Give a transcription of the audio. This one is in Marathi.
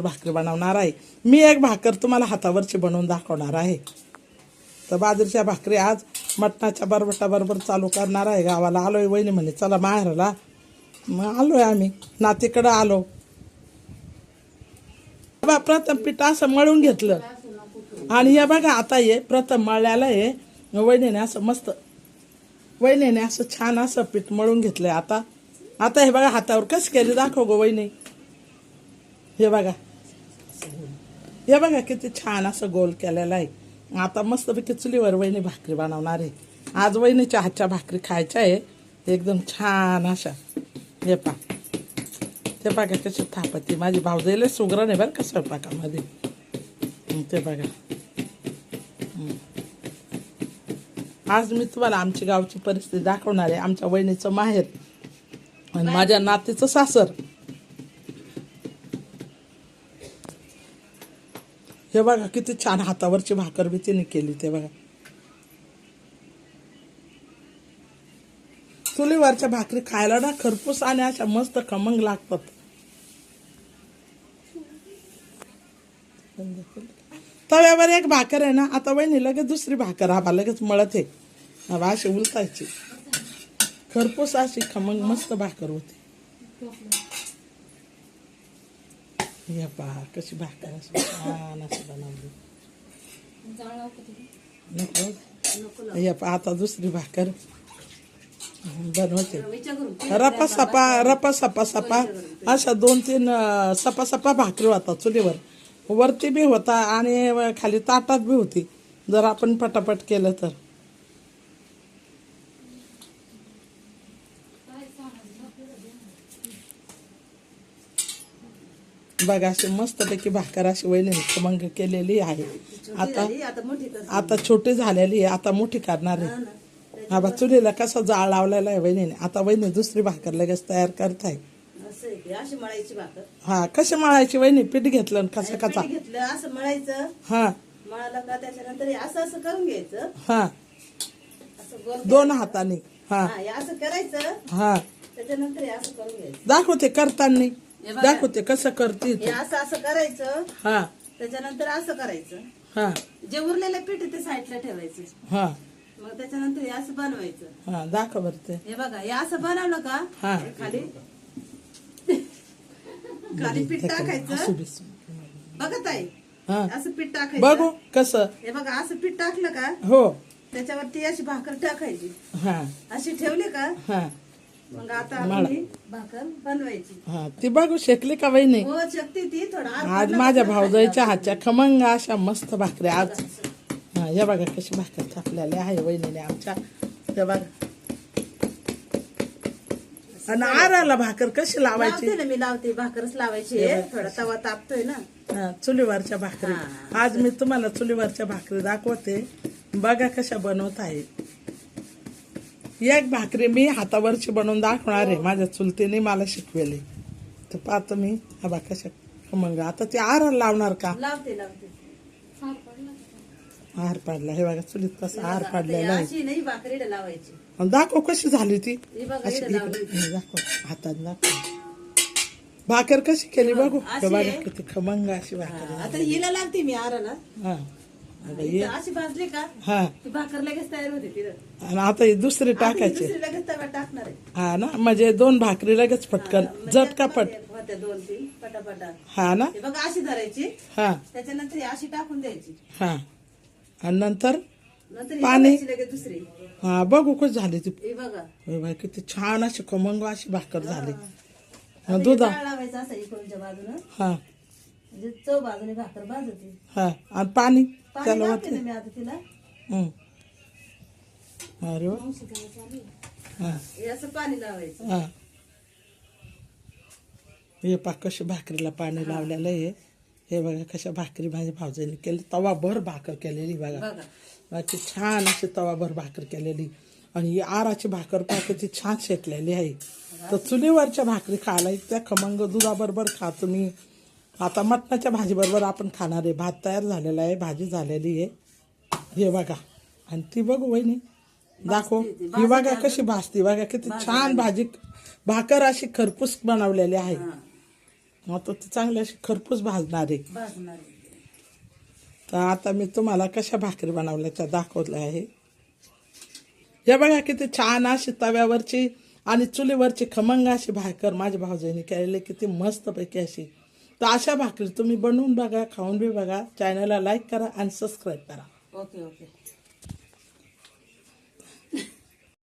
भाकरी बनवणार आहे. मी एक भाकर तुम्हाला हातावरची बनवून दाखवणार आहे. तर बाजरीच्या भाकरी आज मटणाच्या बरबटाबरोबर चालू करणार आहे. गावाला आलोय वहिनी म्हणे चला माहेरला मग आलोय आम्ही. नातीकडं आलो. बा प्रथम पीठ असं मळून घेतलं. आणि हे बघा आता हे प्रथम मळल्याला हे वहिनीने असं मस्त वहिनीने असं छान असं पीठ मळून घेतलंय आता. आता हे बघा हातावर कसं केली दाखव गो वहिनी. हे बघा. हे बघा किती छान असं गोल केलेलं आहे. आता मस्तपैकी चुलीवर वहिनी भाकरी बनवणार आहे. आज वहिनीच्या हातच्या भाकरी खायच्या आहे. एकदम छान अशा. हे पा. ते बघा कशी थापती माझी भाऊजाईला सुगरण आहे बरं का स्वयंपाकामध्ये. ते बघा. आज मी तुम्हाला आमची गावची परिस्थिती दाखवणार आहे. आमच्या वहिनीचं माहेर. आणि माझ्या नातीचं सासर. हे बघा किती छान हातावरची भाकर बी तिने केली ते बघा. चुलीवरच्या भाकरी खायला ना खरपूस आणि अशा मस्त खमंग लागतात. तव्यावर एक भाकर आहे ना आता वहिनी लगेच दुसरी भाकर आबा लगेच मळत आहे. आबा अशी उलतायची. खरपूस अशी खमंग मस्त भाकर होती. या पहा कशी भाकर छान बनवली नको या पहा आता दुसरी भाकर बनवते रपा सपा रपा सपा सपा अशा दोन तीन सपा सपा भाकरी होता चुलीवर वरती बी होता आणि खाली ताटात बी होती जर आपण पटापट केलं तर बघा अशी मस्तपैकी भाकर अशी वहिनी खमंग केलेली आहे. आता आता छोटी झालेली आहे आता मोठी करणार आहे. हा बा चुलीला कसा जाळ लावलेला आहे वहिनीने? आता वहिनी दुसरी भाकर लगेच तयार करत आहे असं आहे ते, अशी मळायची भाकर. हा कशी मळायची वहिनी? पीठ घेतलं कसा कसा घेतलं असं मळायचं. हा. मळालं का त्याच्यानंतर हे असं असं करून घ्यायचं. हा. दोन हाताने. हा. असं करायचं. हा. त्याच्यानंतर असं करून घ्यायचं. दाखवते करताना. हे बघा. दाखवते कसं करते हे ते. असं असं करायचं. हा. त्याच्यानंतर असं करायचं. हा. जे उरलेलं पीठ आहे ते साईडला ठेवायचं. हा. मग त्याच्यानंतर हे असं बनवायचं. हा दाखव बरं ते. हे बघा हे असं बनवलं का? हा. हे खाली. खाली पीठ असू टाकायचं. दे. बघत आहे हा. असं पीठ टाकायचं. बघू कसं? हे बघा असं पीठ टाकलं का? हो. त्याच्यावरती अशी भाकर टाकायची. हा. अशी ठेवली का? हा. मग आता आपण ही भाकर बनवायची. हा ती बघू शेकली का हो शकते ती थोडा आत आज माझ्या भाऊजाईच्या हातच्या खमंग अशा मस्त भाकऱ्या आज. हा या बघा कशी भाकर थापलेली आहे वहिनीने आमच्या. हे बघा. आणि आराला भाकर कशी लावायची? लावते ना मी लावते. भाकरच लावायची आहे. थोडा तवा तापतोय ना. हा, चुलीवरच्या भाकरी. हा. आज मी तुम्हाला चुलीवरच्या भाकरी दाखवते. बघा कशा बनवत आहे. एक भाकरी मी हातावरची बनवून दाखवणार आहे. माझ्या चुलतीने मला शिकवेली. तर पाहतो मी. हा बा कशा खमंग. आता ते आराला लावणार का? लावते लावते. आहार पाडला हे बघा चुलीत कसा आहार आता पाडलेला आहे. दाखव कशी झाली ती. ही बघा अशी दाखव. हातात दाखव. भाकर कशी केली बघू. बघा. किती खमंग अशी भाकर. आता हिला लागते मी आराला हा. आता अशी भाजली का? हा. ती भाकर लगेच तयार होते तिथं. आणि आता ही दुसरी टाकायची. दुसरी लगेच तव्यात टाकणार आहे. हा ना? म्हणजे दोन भाकरी लगेच पटकन. म्हणजे झटकापट होत्या- दोन तीन पटापटा. हा ना? हे बघा अशी धरायची. हा. त्याच्यानंतर ही अशी टाकून द्यायची. हा. आणि नंतर नंतर ही पाणी. टाकायची लगेच दुसरी. हा बघू कशी झाली ती. हे बघा. बाई किती छान अशी खमंग अशी भाकर झाली. दुधा? लावायचं असं इकडूनच्या बाजूनं. हा. म्हणजे चव बाजूने भाकर भाजते. हा आणि पाणी पाणी त्याला मी आता तिला. हं. अरे वा. हा. हे असं पाणी लावायचं. हा. हे पा कशी भाकरीला पाणी लावलेलं आहे. हे बघा कशा भाकरी माझ्या भावजाईने केली. तवाभर भाकर केलेली बघा. बघा. बाकी छान अशी तवाभर भाकर केलेली. आणि ही आराची भाकर पहा किती छान शेकलेली आहे. तर चुलीवरच्या भाकरी खायला इतक्या खमंग दुधाबरोबर खा तुम्ही. आता मटणाच्या भाजीबरोबर आपण खाणार आहे. भात तयार झालेला आहे भाजी झालेली आहे. हे बघा. आणि ती बघू वहिनी. दाखव. ही बघा कशी भाजती. बघा किती छान भाजी. भाकर अशी खरपूस बनवलेली आहे. आता ती चांगली अशी खरपूस भाजणार आहे. तर आता मी तुम्हाला कशा भाकरी बनवल्याच्या दाखवल्या आहे. हे बघा किती छान अशी तव्यावरची आणि चुलीवरची खमंग अशी भाकर माझ्या भाऊजाईने केलेली किती मस्तपैकी अशी तर अशा भाकरी तुम्ही बनवून बघा खाऊन बी बघा. चॅनलला लाईक करा आणि सबस्क्राईब करा. Okay okay